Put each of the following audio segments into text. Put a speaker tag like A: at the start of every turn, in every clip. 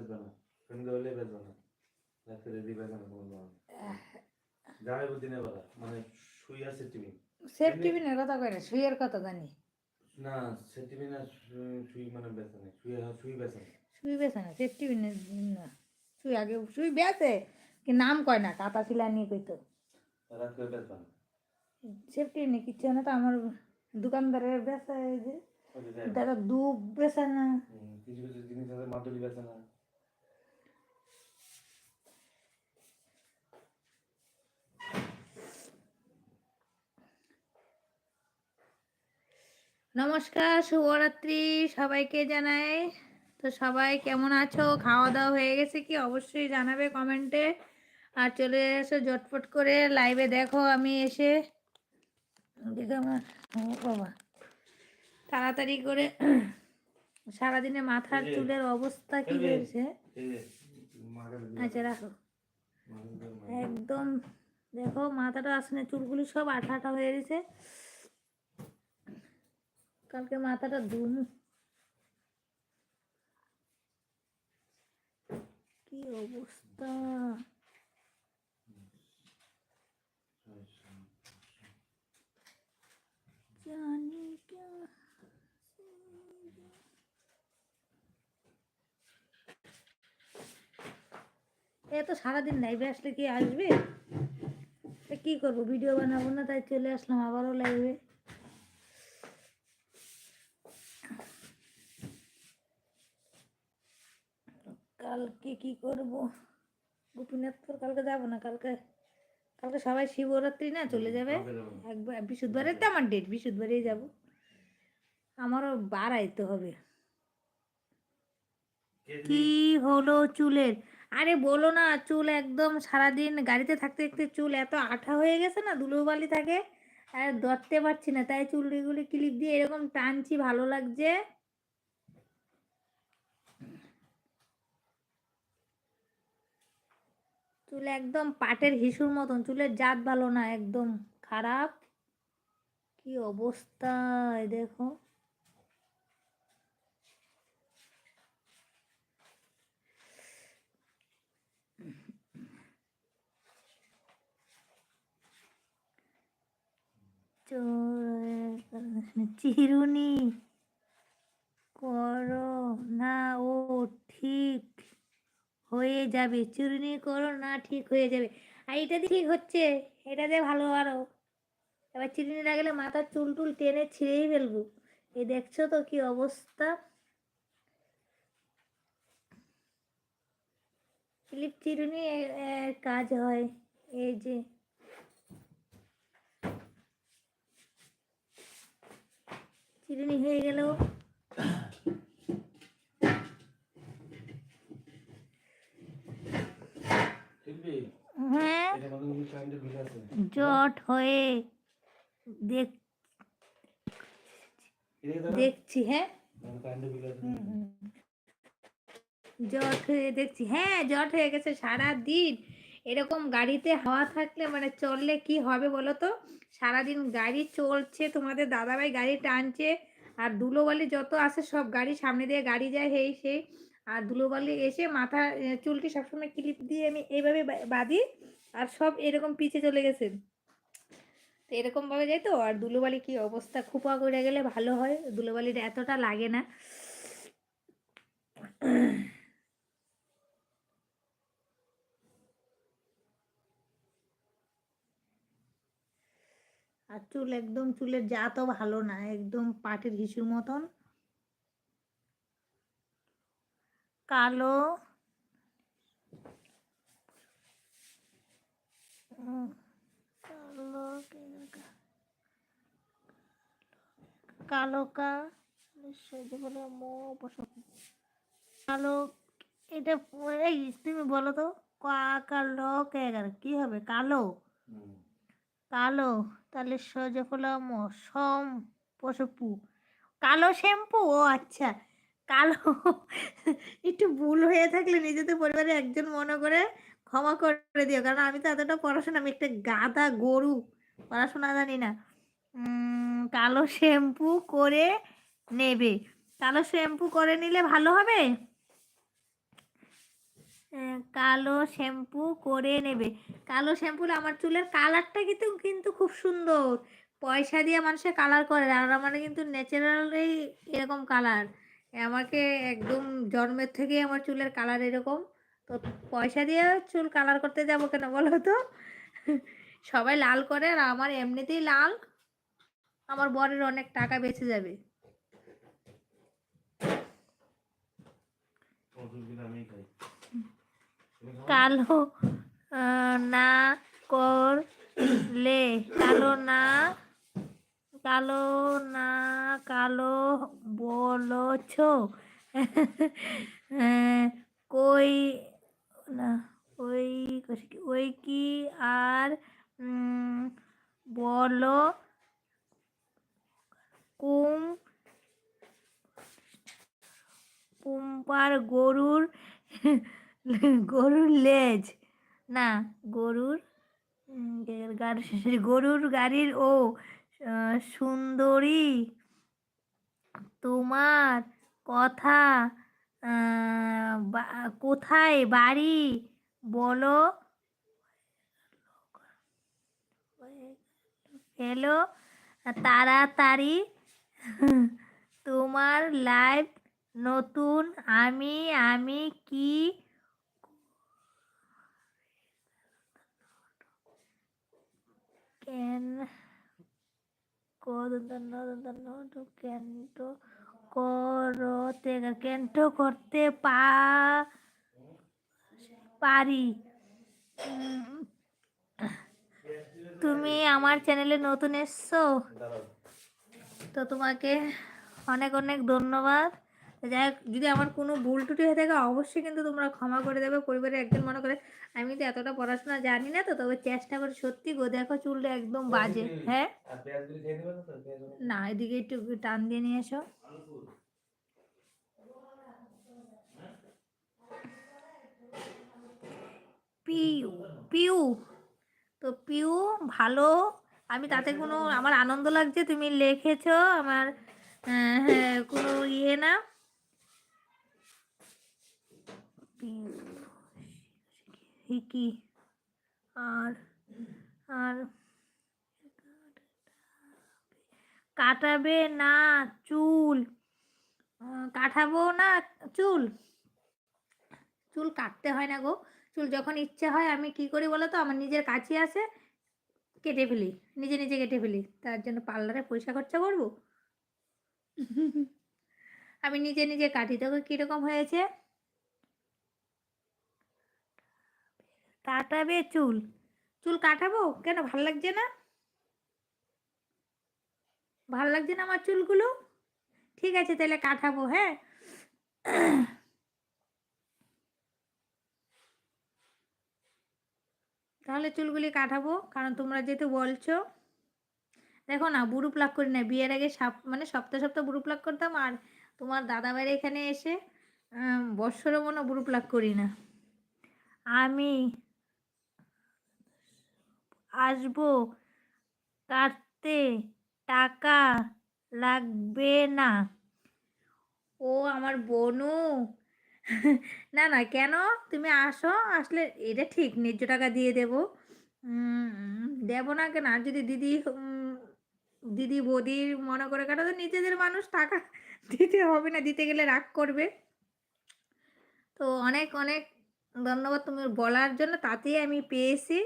A: বেচবে না। সন্ধ্যে হলে বেচবে না। রাত্রে রেডি বেচবে না কোনো দাম যাবে বুদ্ধি নেই বলা মানে শুই আছে টিভি।
B: সেফটি বিনের কথা কয় না শুয়ের কথা জানি।
A: না সে টিভি না শুই- মানে বেচে নেই। শুই শুই বেচে না
B: শুই বেছে না সেফটি বিনের না। শুই আগে শুই বেছে কি নাম কয় না কাতা ছিলা নিয়ে কইতো।
A: রাত্রে বেচবে না।
B: সেফটি বিনে কিচ্ছু না তো আমার দোকানদারের বেচা এই যে দাদা দুধ বেচা না।
A: কিছু কিছু জিনিস আছে মাদুলি বেচে না।
B: নমস্কার শুভরাত্রি সবাইকে জানাই। তো সবাই কেমন আছো? খাওয়া দাওয়া হয়ে গেছে কি? অবশ্যই জানাবে কমেন্টে। আর চলে এসো জটপট করে লাইভে দেখো আমি এসে। আমার বাবা। তাড়াতাড়ি করে সারাদিনে মাথার চুলের অবস্থা কি হয়েছে। আচ্ছা রাখো। একদম দেখো মাথাটা আসনে চুলগুলি সব আঠা আঠা হয়ে গেছে। কালকে মাথাটা ধুম কি অবস্থা? জানি এ তো সারাদিন লাইভে আসলে কি আসবে? কি করব? ভিডিও বানাবো না, তাই চলে আসলাম আবারও লাইভে কালকে কি করব? গোপীনাথপুর কালকে যাব না কালকে কালকে সবাই শিবরাত্রি না চলে যাবে? একবার বৃহস্পতিবারে তো আমার ডেট বৃহস্পতিবারেই যাব। আমারও বাড়াইতে হবে।
A: কে
B: কি হলো চুলের? আরে বলো না চুল একদম সারাদিন গাড়িতে থাকতে থাকতে চুল এত আঠা হয়ে গেছে না ধুলোবালি থাকে। আর ধরতে পারছি না তাই চুলগুলি ক্লিপ দিয়ে এরকম টানছি ভালো লাগছে। চুল একদম পাটের হিসুর মতন, চুলের জাত ভালো না, একদম খারাপ। কি অবস্থা দেখো। চোর, চিরুনি করো না ও ঠিক হয়ে যাবে, চিরুনি করো না ঠিক হয়ে যাবে। আর এটা দিয়ে ঠিক হচ্ছে, এটা দিয়ে ভালো আরও। এবার চিরুনি লাগলে মাথার চুল টুল টেনে ছিঁড়েই ফেলব। এই দেখছ তো কি অবস্থা? ক্লিপ চিরুনি কাজ হয়। এই যে। চিরুনি হয়ে গেল। হ্যাঁ।
A: বিল?
B: জট হয়ে দেখ দেখছি হ্যাঁ।
A: বিল।
B: জট হয়ে দেখছি হ্যাঁ জট হয়ে গেছে সারা দিন এরকম গাড়িতে হাওয়া থাকলে মানে চললে কি হবে বলো তো? সারাদিন গাড়ি চলছে তোমাদের দাদাভাই গাড়ি টানছে আর ধুলোবালি যত আসে সব গাড়ি সামনে দিয়ে গাড়ি যায় হেই সেই। আর ধুলোবালি এসে মাথা চুলটি সবসময় ক্লিপ দিয়ে আমি এইভাবে বাঁধি আর সব এরকম পিছে চলে গেছে। তো এরকমভাবে যাই তো? আর ধুলোবালি কি অবস্থা? খোপা করে গেলে ভালো হয়? ধুলোবালিটা এতটা লাগে না। আর চুল একদম চুলের যা তো ভালো না, একদম পাটের হিসুর মতন। কালো। কালো কালো কা। সহ্য করে মো। কালো এটা এই তুমি বলো তো কালো কে কি হবে? কালো? কালো? তাহলে সোজা হলাম সম পশপু কালো শ্যাম্পু? ও আচ্ছা। কালো। একটু ভুল হয়ে থাকলে নিজেদের পরিবারে একজন মনে করে ক্ষমা করে দিও। কারণ আমি তো এতটা পড়াশোনা, আমি একটা গাধা গরু, পড়াশোনা জানি না। কালো শ্যাম্পু করে নেবে। কালো শ্যাম্পু করে নিলে ভালো হবে? কালো শ্যাম্পু করে নেবে। কালো শ্যাম্পু আমার চুলের কালারটা কিন্তু কিন্তু খুব সুন্দর। পয়সা দিয়ে মানুষে কালার করে, আর আমার কিন্তু ন্যাচারালি এরকম কালার। আমাকে একদম জন্মের থেকেই আমার চুলের কালার এরকম। তো পয়সা দিয়ে চুল কালার করতে যাব কেন বলো তো? সবাই লাল করে আর আমার এমনিতেই লাল। আমার বরের অনেক টাকা বেঁচে যাবে? কালো না করলে, কালো না কালো না কালো বলছ কই না, ওই ওই কি আর বলো কুম, কুম্পার গরুর গরুর লেজ। না, গরুর গরুর গাড়ির ও। সুন্দরী, তোমার কথা কোথায় বাড়ি বলো। হ্যালো তাড়াতাড়ি। তোমার লাইভ নতুন। আমি আমি কি কেন? কেন্ট করতে করতে পা, পারি। তুমি আমার চ্যানেলে নতুন এসছো? তো তোমাকে অনেক অনেক ধন্যবাদ। যাই হোক যদি আমার কোনো ভুল টুটি হয়ে থাকে অবশ্যই কিন্তু তোমরা ক্ষমা করে দেবে। পরিবারের একজন মনে করে আমি তো এতটা পড়াশোনা জানি না তো তবে চেষ্টা করে সত্যি গো দেখো চুলটা একদম বাজে। হ্যাঁ?
A: না
B: এদিকে একটু টান দিয়ে নিয়ে এসো। পিউ পিউ। তো পিউ ভালো। আমি তাতে কোনো আমার আনন্দ লাগছে তুমি লিখেছো আমার হ্যাঁ কোনো ইয়ে না। পিউ কি আর আর কাটাবে না চুল। কাটাবো না চুল? চুল কাটতে হয় না গো। চুল যখন ইচ্ছে হয় আমি কি করি বলো তো? আমার নিজের কাছে আছে, কেটে ফেলি। নিজে নিজে কেটে ফেলি। তার জন্য পার্লারে পয়সা খরচা করব? আমি নিজে নিজে কাটি। তোকে কীরকম হয়েছে। কাটাবে চুল। চুল কাটাবো? কেন ভালো লাগছে না? ভালো লাগছে না আমার চুলগুলো? ঠিক আছে তাহলে কাটাবো হ্যাঁ? তাহলে চুলগুলি কাটাবো কারণ তোমরা যেহেতু বলছো। দেখো না বুড়ো প্লাক করি না বিয়ের আগে সাপ মানে সপ্তাহ সপ্তাহ বুড়ো প্লাক করতাম আর তোমার দাদা বাড়ি এখানে এসে আহ, বৎসরে মনে বুড়ো প্লাক করি না। আমি আসব? কাটতে টাকা লাগবে না। ও আমার বোনু? না না, কেন? তুমি আসো, আসলে এটা ঠিক, ন্যায্য টাকা দিয়ে দেবো। দেবো না কেন? আর যদি দিদি দিদি, বৌদি মনে করে কাটা, তো নিজেদের মানুষ টাকা দিতে হবে না, দিতে গেলে রাগ করবে। তো অনেক অনেক ধন্যবাদ তুমি বলার জন্য, তাতেই আমি পেয়েছি।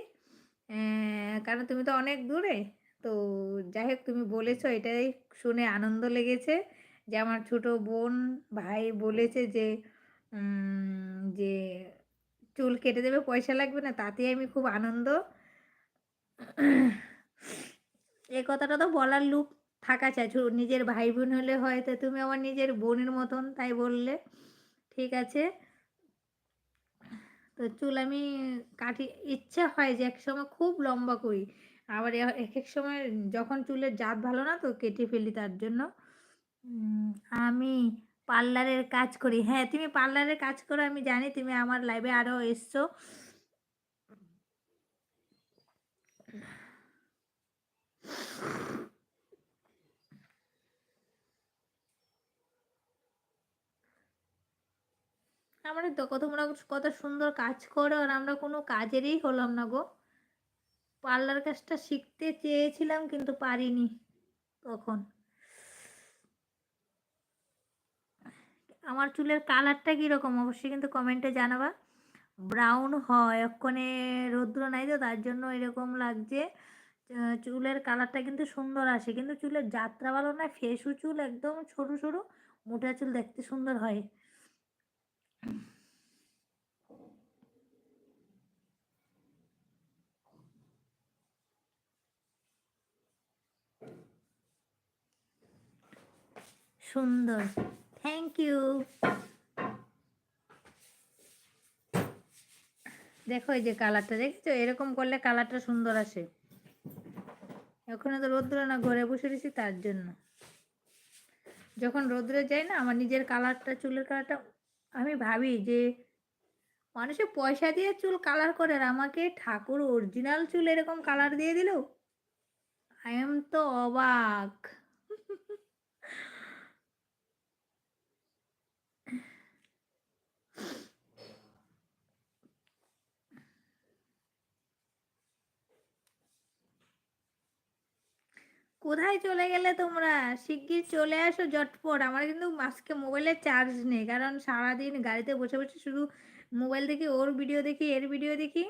B: কারণ তুমি তো অনেক দূরে। তো যাই হোক তুমি বলেছ এটাই শুনে আনন্দ লেগেছে যে আমার ছোট বোন, ভাই বলেছে যে যে চুল কেটে দেবে, পয়সা লাগবে না, তাতেই আমি খুব আনন্দ। এ কথাটা তো বলার লুক থাকা চাই। নিজের ভাই বোন হলে হয়তো তুমি আমার নিজের বোনের মতন, তাই বললে। ঠিক আছে। তো চুল আমি কাটি, ইচ্ছে হয় যে এক সময় খুব লম্বা করি। আবার এক এক সময় যখন চুলের জাত ভালো না তো কেটে ফেলি তার জন্য। আমি পার্লারের কাজ করি। হ্যাঁ তুমি পার্লারের কাজ করো, আমি জানি তুমি আমার লাইভে আরও এসছো। আমরা তো তোমরা কত সুন্দর কাজ করো আর আমরা কোনো কাজেরই হলাম না গো। পার্লার কাজটা শিখতে চেয়েছিলাম কিন্তু পারিনি তখন। আমার চুলের কালারটা কীরকম অবশ্যই কিন্তু কমেন্টে জানাবা। ব্রাউন হয়, এক্ষণে রৌদ্র নাই তো, তার জন্য এরকম লাগছে। চুলের কালারটা কিন্তু সুন্দর আসে, কিন্তু চুলের যাত্রা ভালো না ফেসু চুল একদম সরু সরু, মোটা চুল দেখতে সুন্দর হয়। সুন্দর। থ্যাংক ইউ দেখো এই যে কালারটা, দেখেছ? এরকম করলে কালারটা সুন্দর আসে। ওখানে তো রোদ্র না ঘরে বসে রয়েছি তার জন্য। যখন রোদ্রে যাই না, আমার নিজের কালারটা, চুলের কালারটা আমি ভাবি যে মানুষে পয়সা দিয়ে চুল কালার করে আর আমাকে ঠাকুর অরিজিনাল চুল এরকম কালার দিয়ে দিল? আই এম তো অবাক। কোথায় চলে গেলে তোমরা? শিগগির চলে আসো জটপট আমার কিন্তু আজকে মোবাইলে চার্জ নেই। কারণ সারাদিন গাড়িতে বসে বসে শুধু মোবাইল দেখি, ওর ভিডিও দেখি, এর ভিডিও দেখি।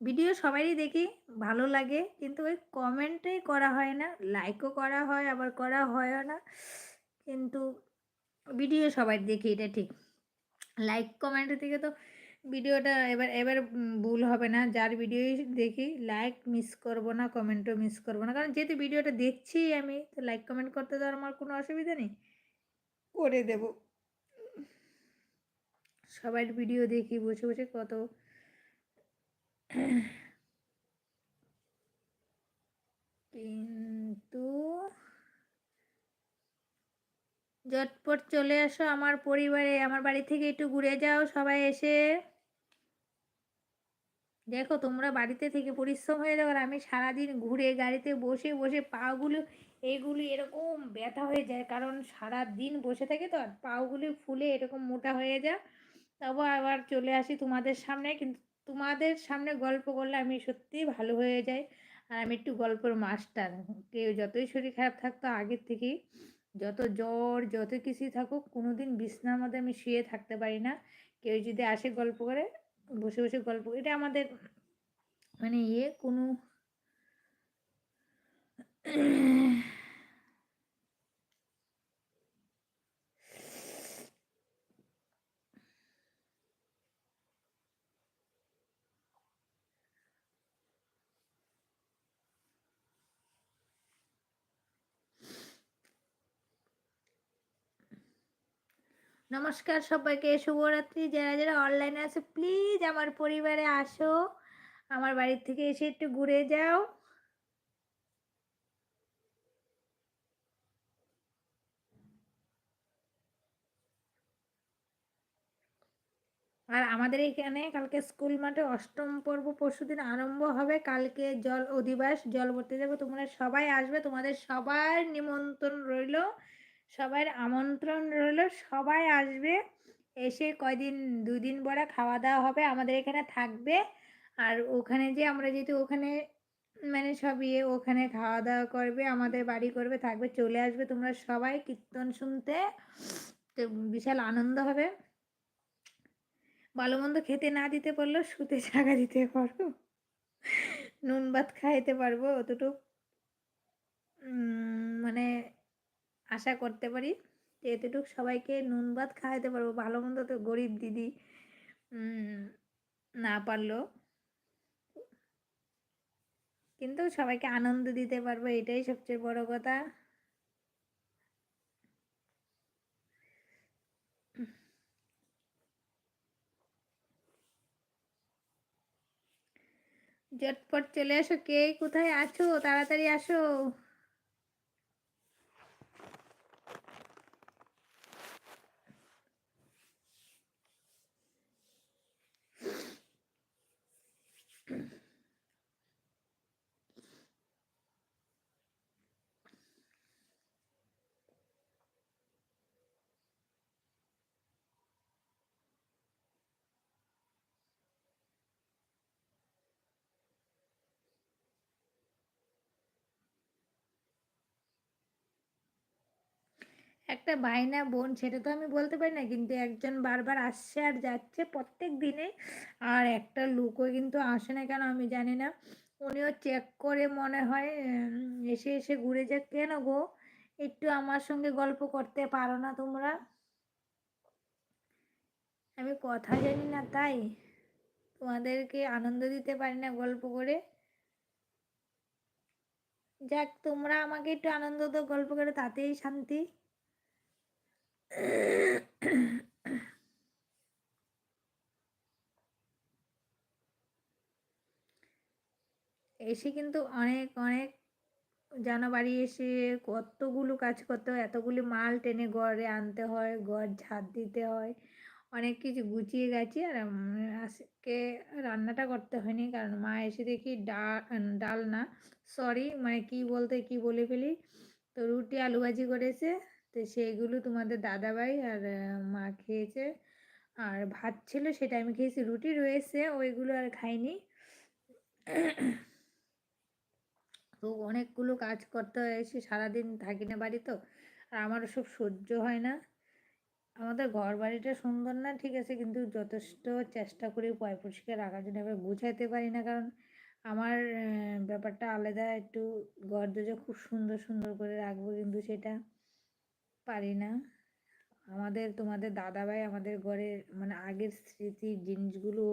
B: ভিডিও সবারই দেখি, ভালো লাগে। কিন্তু ওই কমেন্টই করা হয় না। লাইকও করা হয়, আবার করা হয়ও না। কিন্তু ভিডিও সবাই দেখি, এটা ঠিক। লাইক কমেন্টের থেকে তো ভিডিওটা এবার এবার ভুল হবে না। যার ভিডিওই দেখি লাইক মিস করব না কমেন্টও মিস করব না। কারণ যেহেতু ভিডিওটা দেখছি আমি, তো লাইক কমেন্ট করতে তো আমার কোনো অসুবিধা নেই। করে দেব। সবার ভিডিও দেখি, বসে বসে কত কিন্তু ঝটপট চলে আসো আমার পরিবারে, আমার বাড়ি থেকে একটু ঘুরে যাও, সবাই এসে। দেখো, তোমরা বাড়িতে থেকে পরিশ্রম হয়ে যাও আমি সারাদিন ঘুরে গাড়িতে বসে বসে পাগুলো এইগুলি এরকম ব্যথা হয়ে যায়, কারণ সারা দিন বসে থাকে তো, আর পাগুলি ফুলে এরকম মোটা হয়ে যায়। তবু আবার চলে আসি তোমাদের সামনে, কিন্তু তোমাদের সামনে গল্প করলে আমি সত্যিই ভালো হয়ে যাই। আর আমি একটু গল্পের মাস্টার, কেউ যতই শরীর খারাপ থাকতো আগের থেকেই। যত জ্বর যত কিছুই থাকুক, কোনোদিন বিছনার মধ্যে আমি শুয়ে থাকতে পারি না। কেউ যদি আসে গল্প করে, বসে বসে গল্প, এটা আমাদের মানে ইয়ে কোনো নমস্কার সবাইকে, শুভরাত্রি। যারা যারা অনলাইনে আছে প্লিজ আমার পরিবারে আসো। আমার বাড়ির থেকে এসে একটু ঘুরে যাও। আর আমাদের এখানে কালকে স্কুল মাঠে অষ্টম পর্ব পরশুদিন আরম্ভ হবে। কালকে জল অধিবাস, জল ভর্তি যাবে তোমরা সবাই আসবে। তোমাদের সবার নিমন্ত্রণ রইল। সবার আমন্ত্রণ রইল। সবাই আসবে, এসে কয়দিন দুই দিন পরে খাওয়া দাওয়া হবে আমাদের এখানে থাকবে। আর ওখানে যে আমরা যেহেতু ওখানে মানে সব ইয়ে ওখানে খাওয়া দাওয়া করবে, আমাদের বাড়ি করবে, থাকবে, চলে আসবে। তোমরা সবাই কীর্তন শুনতে তো বিশাল আনন্দ হবে। ভালো মন্দ খেতে না দিতে পারলেও শুতে জায়গা দিতে পারব। নুন ভাত খাইতে পারব অতটুক। মানে আশা করতে পারি যে এতটুকু সবাইকে নুন ভাত খাওয়াতে পারব। ভালো মন্দ তো গরিব দিদি না পারলেও কিন্তু সবাইকে আনন্দ দিতে পারব, এটাই সবচেয়ে বড় কথা। ঝটপট চলে আসো কে কোথায় আছো? তাড়াতাড়ি আসো। একটা ভাই না বোন, সেটা তো আমি বলতে পারি না, কিন্তু একজন বারবার আসছে আর যাচ্ছে প্রত্যেক দিনে। আর একটা লোকও কিন্তু আসে না কেন আমি জানি না। উনিও চেক করে মনে হয় এসে এসে ঘুরে যাক কেন গো? একটু আমার সঙ্গে গল্প করতে পারো না তোমরা? আমি কথা জানি না তাই। তোমাদেরকে আনন্দ দিতে পারি না গল্প করে। যাক, তোমরা আমাকে একটু আনন্দ দাও গল্প করে, তাতেই শান্তি। এসে কিন্তু অনেক অনেক জানো বাড়ি এসে কতগুলো কাজ করতে হয়, এতগুলি মাল টেনে ঘরে আনতে হয়, ঘর ঝাড় দিতে হয়, অনেক কিছু গুছিয়ে গেছি আর আজকে রান্নাটা করতে হয়নি কারণ মা এসে দেখি ডাল ডাল না সরি মানে কি বলতে কি বলে ফেলি, তো রুটি আলু ভাজি করেছে তো সেইগুলো তোমাদের দাদাভাই আর মা খেয়েছে। আর ভাত ছিল সেটা আমি খেয়েছি, রুটি রয়েছে, ওইগুলো আর খাইনি। তো অনেকগুলো কাজ করতে হয় এসে সারাদিন থাকি না বাড়ি তো, আর আমারও সব সহ্য হয় না। আমাদের ঘর বাড়িটা সুন্দর না, ঠিক আছে, কিন্তু যথেষ্ট চেষ্টা করি পয় পরিষ্কার রাখার জন্য এবার গুছাইতে পারি না, কারণ আমার ব্যাপারটা আলাদা, একটু ঘর দরজা খুব সুন্দর সুন্দর করে রাখব কিন্তু সেটা। পারি না। আমাদের, তোমাদের দাদাভাই আমাদের ঘরের মানে আগের স্মৃতির জিনিসগুলো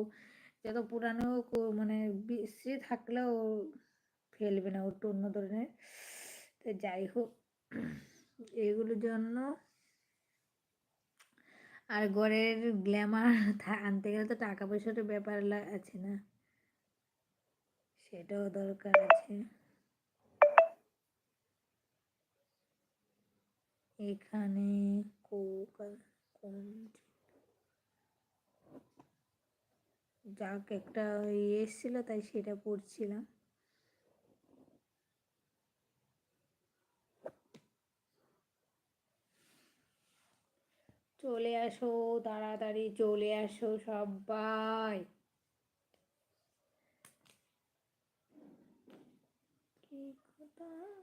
B: যত পুরানো মানে বিশ্রী থাকলেও ফেলবে না ওটা অন্য ধরনের। তো যাই হোক, এগুলোর জন্য আর ঘরের গ্ল্যামার আনতে গেলে তো টাকা পয়সার ব্যাপার আছে না। সেটাও দরকার আছে। এখানে যাক, একটা এসেছিল, তাই সেটা পড়ছিলাম। চলে আসো, তাড়াতাড়ি চলে আসো সবাই। কি কোথায়?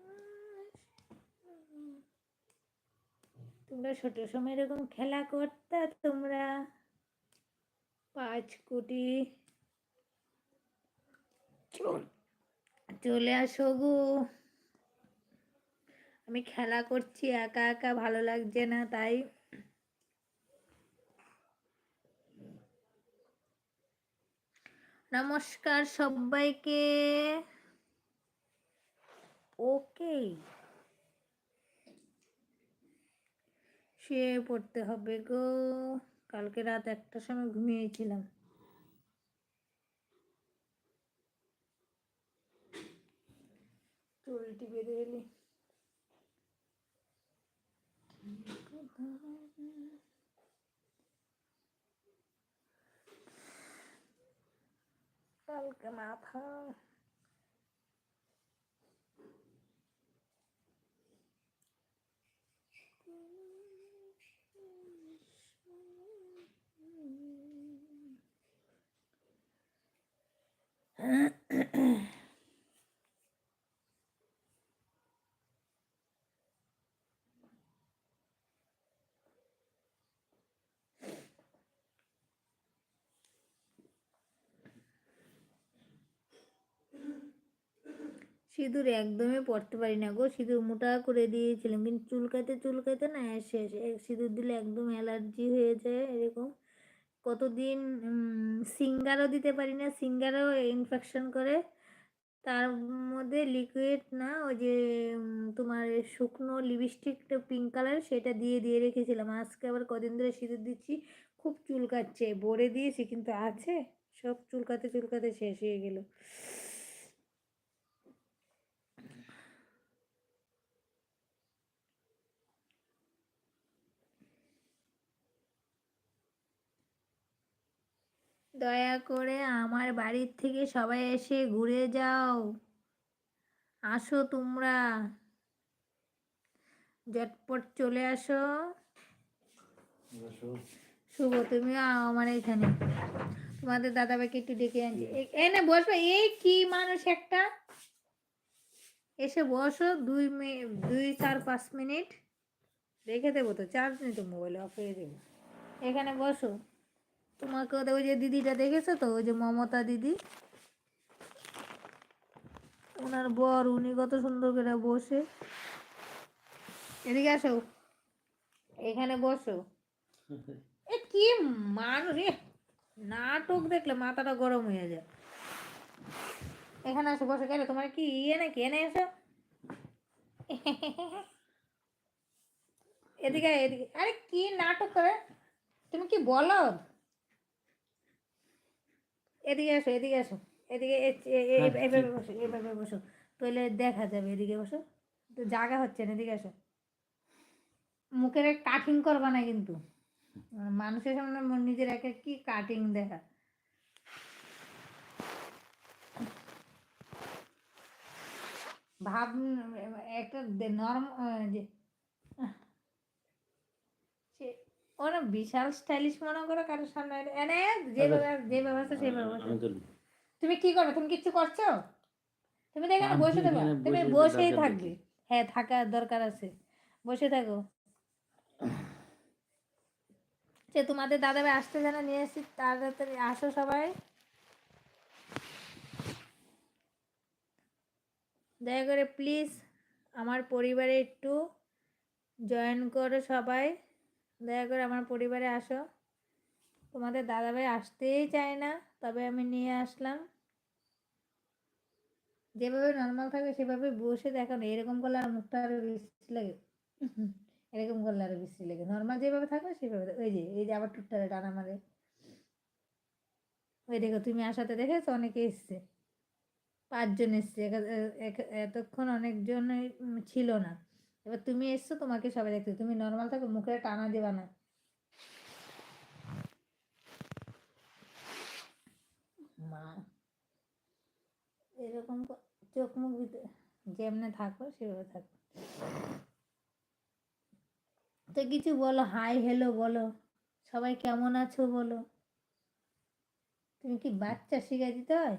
B: তোমরা ছোট সময় এরকম খেলা করতে তোমরা পাঁচ কোটি চলে। আসো গো। আমি খেলা করছি একা একা ভালো লাগছে না তাই। নমস্কার সবাইকে। ওকে। শুয়ে পড়তে হবে গো। কালকে রাত একটার সময় ঘুমিয়েছিলাম। চুলটি বেঁধে এলি। কালকে মাথা সিঁদুর একদমই পড়তে পারি না গো। সিঁদুর মোটা করে দিয়েছিলাম, কিন্তু চুলকাতে চুলকাতে না, শেষ। এ- সিঁদুর দিলে একদম অ্যালার্জি হয়ে যায় এরকম। কতদিন সিঙ্গারও দিতে পারি না, সিঙ্গারও ইনফেকশন করে। তার মধ্যে লিকুইড না, ওই যে তোমার শুকনো লিপস্টিকটা পিঙ্ক কালার সেটা দিয়ে দিয়ে রেখেছিলাম। আজকে আবার কদিন ধরে সিঁদুর দিচ্ছি, খুব চুলকাচ্ছে, ভরে দিয়েছি, কিন্তু আছে, সব চুলকাতে চুলকাতে শেষ হয়ে গেল। দয়া করে আমার বাড়ির থেকে সবাই এসে ঘুরে যাও। আসো তোমরা। ঝটপট চলে আসো। শুভ তুমিও আমার এখানে। তোমাদের দাদা দাদাভাইকে একটু ডেকে আনছি। এনে বসবে এই কি মানুষ একটা? এসে বসো দুই মি দুই চার পাঁচ মিনিট। রেখে দেবো তো চার্জ নেই তো মোবাইলে অফ করে দেবো। এখানে বসো। তোমাকে ওই যে দিদিটা দেখেছ তো? ওই যে মমতা দিদি। ওনার বর, উনি কত সুন্দর করে বসে। এদিকে আসো। এখানে বসো। এ কি মানুষ এ নাটক দেখলে মাথাটা গরম হয়ে যায়। এখানে আসো, বসে। গেলে তোমার কি ইয়ে নাকি? এনে এসো। এদিকে এদিকে। আরে কি নাটক করে? তুমি কি বলো? এদিকে আসো এদিকে আসো এদিকে
A: হ্যাঁ,
B: এভাবে বসো এভাবে বসো। তাহলে দেখা যাবে এদিকে বসো। তো জায়গা হচ্ছে না এদিকে আসো। মুখের কাটিং করবা না কিন্তু। মানুষের সামনে মন- নিজের একে কি কাটিং দেখা? ভাব একটা নর্ম যে সে- ওরা বিশাল স্টাইলিশ মনে করো কারোর সামনে এনে- এনে যেভাবে যেভাবে আছে বসো। তুমি কি করবে? তুমি কিচ্ছু করছ? তুমি তো এখানে বসে থাকো। তুমি বসেই থাকবে। হ্যাঁ থাকার দরকার আছে। বসে থাকো। সে তোমাদের দাদা ভাই আসতে জানা নিয়ে এসেছি তাড়াতাড়ি আসো সবাই। দয়া করে প্লিজ আমার পরিবারে একটু জয়েন করো সবাই। দয়া করে আমার পরিবারে আসো। তোমাদের দাদাভাই আসতেই চায় না, তবে আমি নিয়ে আসলাম। যেভাবে নর্মাল থাকবে, সেভাবে বসে দেখো না এরকম করলে আর মুখটা আরও বিশ্রী লাগে। এরকম করলে আরও বিশ্রী লাগে। নর্মাল যেভাবে থাকবে, সেভাবে ওই যে, এই যে আবার টুকটারে টানা মারে। ওই দেখো, তুমি আসাতে দেখেছ? অনেকে এসছে। পাঁচজন এসছে। এতক্ষণ অনেকজন ছিল না। এবার তুমি এসছো তোমাকে সবাই দেখতে তুমি নর্মাল থাকো মুখে টানা দেবা না। মা এরকম চোখ মুখ যেমনে থাকো সেভাবে থাকো। তো কিছু বলো হাই হ্যালো বলো। সবাই কেমন আছো বলো। তুমি কি বাচ্চা শিখে দিতে হয়?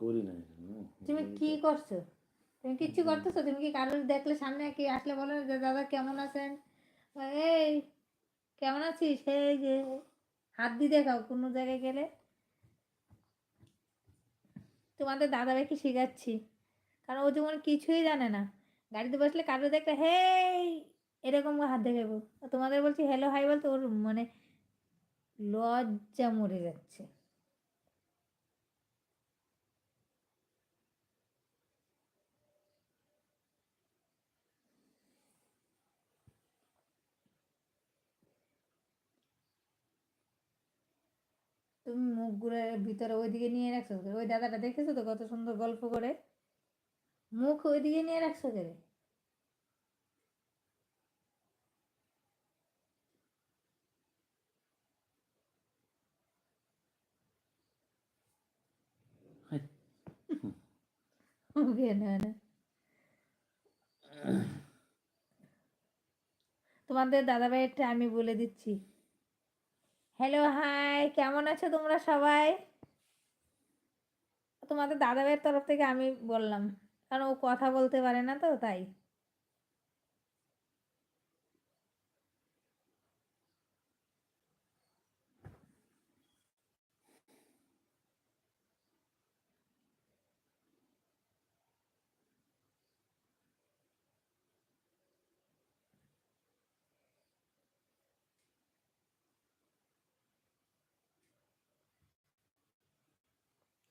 A: করি না
B: তুমি কি করছ? তুমি কিচ্ছু করতেছো? তুমি কি কারোর দেখলে সামনে কি আসলে বলো যে দাদা কেমন আছেন? এই কেমন আছিস? সেই যে হাত দিয়ে দেখাও কোনো জায়গায় গেলে? তোমাদের দাদাভাইকে শেখাচ্ছি। কারণ ও যেমন কিছুই জানে না। গাড়িতে বসলে কারও দেখলে হেই এরকম হাত দেখাবো। তোমাদের বলছি হ্যালো হাই বলতে ওর মানে লজ্জা মরে যাচ্ছে। তুমি মুখ ঘুরে ভিতরে ওইদিকে নিয়ে রাখছো? ওই দাদাটা দেখেছ তো কত সুন্দর গল্প করে? মুখ ওইদিকে নিয়ে রাখছো না। তোমাদের দাদাভাইয়েরটা আমি বলে দিচ্ছি। হ্যালো হাই কেমন আছো তোমরা সবাই? তোমাদের দাদাভাইয়ের তরফ থেকে আমি বললাম। কারণ ও কথা বলতে পারে না তো, তাই।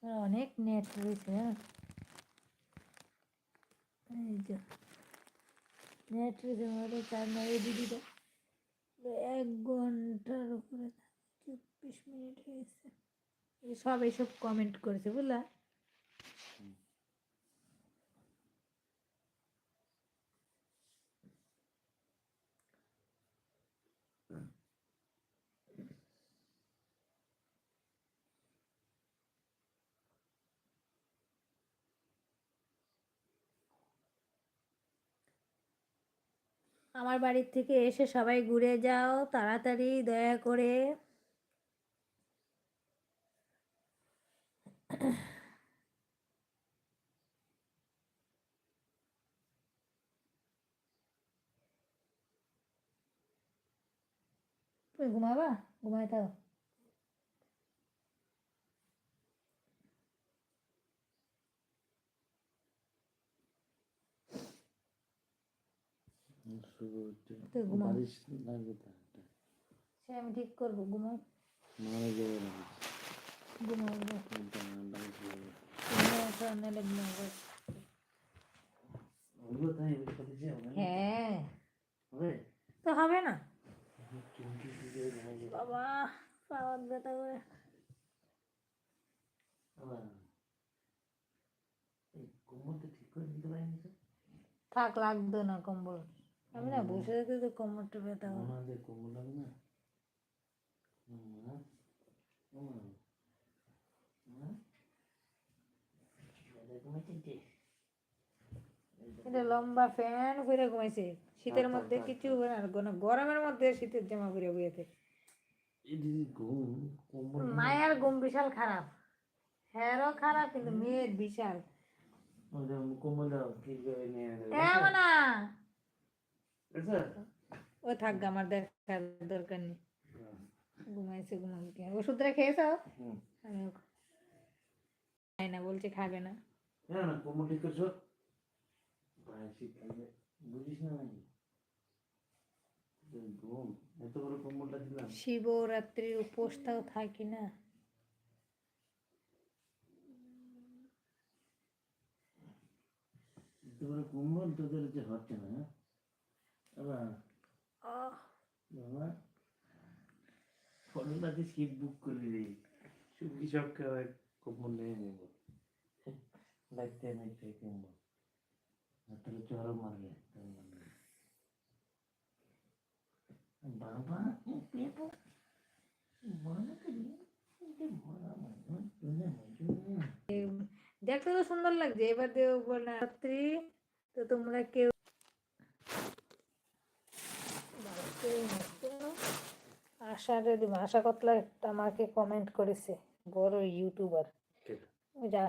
B: অনেক নেট রয়েছে হ্যাঁ? এই যে নেট রয়েছে আমাদের চার নয় দিদিটা এক ঘণ্টার উপরে চব্বিশ মিনিট হয়েছে। সব এইসব কমেন্ট করেছে, বুঝলা? আমার বাড়ির থেকে এসে সবাই ঘুরে যাও তাড়াতাড়ি দয়া করে। ঘুমাবা? ঘুমায় থাকো।
A: বালিশ লাগবে তো
B: সে আমি ঠিক করব ঘুমাও
A: মারা যাবে না
B: ঘুমাও ঘুমাও।
A: একটা বালিশ লাগবে।
B: নাহলে ঘুমাবো।
A: ওগুলো তাই ওই সাথে যে হবে না?
B: হ্যাঁ তো হবে না। বাবা পাওয়ার ব্যথা করে
A: তো?
B: থাক লাগতো না কম্বল আমি না বসে থাকতে তো কোমরটা ব্যথা করে
A: আমাদের কোমর লাগে না?
B: এটা লম্বা ফ্যান ঘুরে ঘুমাইছে শীতের মধ্যে কিছু হবে না গরমের মধ্যে শীতের জামা
A: ঘুম, কোমর
B: মায়ের ঘুম বিশাল খারাপ হ্যারও খারাপ কিন্তু মেয়ের বিশাল
A: করে নিয়ে
B: না? ও থাক আমার দেখার দরকার নেই। ঘুমাইছে ঘুমাইছে। ওষুধটা খেয়েছো। আমি খাই না বলছে খাবে না।
A: হ্যাঁ না কোমর ঠিক করছ? বুঝিস না নাকি?
B: শিবরাত্রির উপোসটাও থাকি না।
A: কোমর তোদের যে হচ্ছে না হ্যাঁ? আবার
B: আহ,
A: বাবা ফটোটাতে সিট বুক করে দিই সুখী সব খাওয়ায় কোমর নিয়ে নেব লাগতে লাগতে কোমর হাতের চড় মারবে বাবা পেপো মনে করি যে মরা মানুষ তুলে মজুর
B: দেখতে তো সুন্দর লাগছে এবার দেব বলে রাত্রি তো তোমরা কেউ আশা যদি আশা কতলা একটা আমাকে কমেন্ট করেছে বড় ইউটিউবার? ওই যা